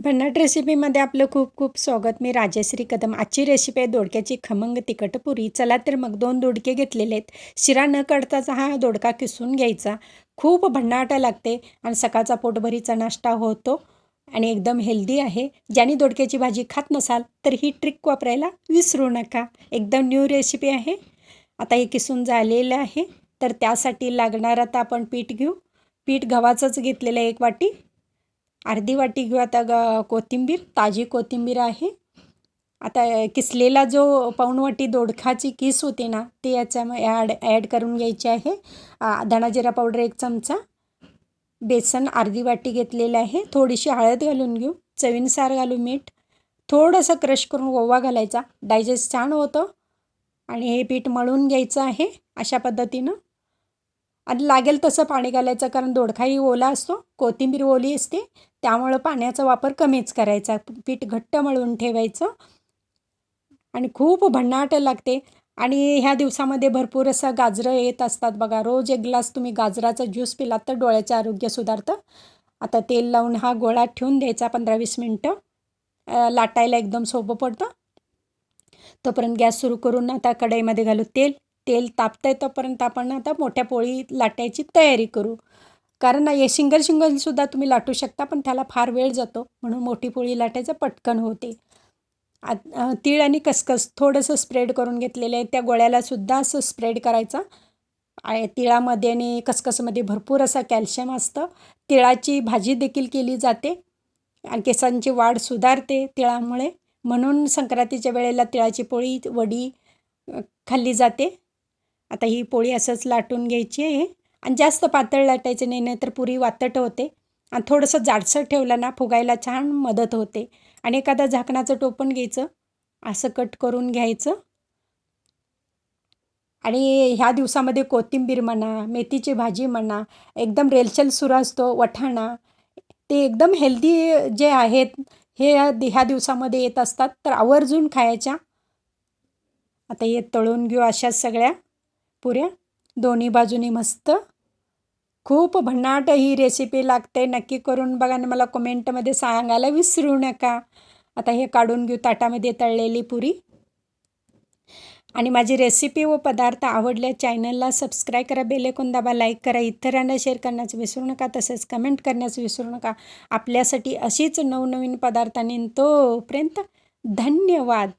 भन्नाट रेसिपीमध्ये आपलं खूप खूप स्वागत. मी राजश्री कदम. आजची रेसिपी आहे दोडक्याची खमंग तिखट पुरी. चला तर मग दोन दोडके घेतलेले आहेत. शिरा न काढताचा हा दोडका किसून घ्यायचा. खूप भन्नाट लागते आणि सकाळचा पोटभरीचा नाश्ता होतो आणि एकदम हेल्दी आहे. ज्याने दोडक्याची भाजी खात नसाल तर ही ट्रिक वापरायला विसरू नका. एकदम न्यू रेसिपी आहे. आता हे किसून झालेलं आहे. तर त्यासाठी लागणार आता आपण पीठ घेऊ. पीठ गव्हाचंच घेतलेलं आहे एक वाटी. अर्धी वाटी घेऊ आता ग कोथिंबीर ताजी कोथिंबीर आहे. आता किसलेला जो पाऊणवाटी दोडखाची किस होती ना ते याच्या ॲड ॲड करून घ्यायची आहे. धणाजिरा पावडर एक चमचा बेसन अर्धी वाटी घेतलेलं आहे. थोडीशी हळद घालून घेऊ चवीनुसार घालू मीठ. थोडंसं क्रश करून ओवा घालायचा. डायजेस्ट छान होतं. आणि हे पीठ मळून घ्यायचं आहे अशा पद्धतीनं. आणि लागेल तसं पाणी घालायचं कारण दोडखाही ओला असतो कोथिंबीर ओली असते त्यामुळं पाण्याचा वापर कमीच करायचा. पीठ घट्ट मळून ठेवायचं. आणि खूप भन्नाट लागते. आणि ह्या दिवसामध्ये भरपूर असं गाजरं येत असतात बघा. रोज एक ग्लास तुम्ही गाजराचा ज्यूस पिलात तर डोळ्याचं आरोग्य सुधारतं. आता तेल लावून हा गोळा ठेवून द्यायचा पंधरा वीस मिनटं लाटायला एकदम सोपं पडतं. तोपर्यंत गॅस सुरू करून आता कढईमध्ये घालू तेल. तेल तापतंय तोपर्यंत आपण आता मोठ्या पोळी लाटायची तयारी करू. कारण हे शिंगल शिंगलसुद्धा तुम्ही लाटू शकता पण त्याला फार वेळ जातो. म्हणून मोठी पोळी लाटायचं पटकन होते. आत तीळ आणि कसकस थोडंसं स्प्रेड करून घेतलेलं आहे त्या गोळ्यालासुद्धा असं स्प्रेड करायचा. तिळामध्ये आणि कसकसमध्ये भरपूर असं कॅल्शियम असतं. तिळाची भाजी देखील केली जाते. आणि केसांची वाढ सुधारते तिळामुळे. म्हणून संक्रांतीच्या वेळेला तिळाची पोळी वडी खाल्ली जाते. आता ही पोळी असंच लाटून घ्यायची आहे. आणि जास्त पातळ लाटायचं नाही नाही तर पुरी वातट होते. आणि थोडंसं जाडसर ठेवलं ना फुगायला छान मदत होते. आणि एखादा झाकणाचं टोपण घ्यायचं. असं कट करून घ्यायचं. आणि ह्या दिवसामध्ये कोथिंबीर म्हणा मेथीची भाजी म्हणा एकदम रेलचल सुरू असतो वठाणा. ते एकदम हेल्दी जे आहेत हे ह्या दिवसामध्ये येत असतात. तर आवर्जून खायच्या. आता हे तळून घेऊ अशाच सगळ्या. पुऱ्या? दोन्ही बाजूनी मस्त? खूप भन्नाट ही रेसिपी लागते. नक्की करून बघा ना मला कमेंटमध्ये सांगायला विसरू नका. आता हे काढून घेऊ ताटामध्ये तळलेली पुरी. आणि माझी रेसिपी व पदार्थ आवडल्या चॅनलला सबस्क्राईब करा बेलेकून दाबा लाईक करा. इतरांना शेअर करण्याचं विसरू नका. तसेच कमेंट करण्याचं विसरू नका. आपल्यासाठी अशीच नवनवीन पदार्थांनी तोपर्यंत धन्यवाद.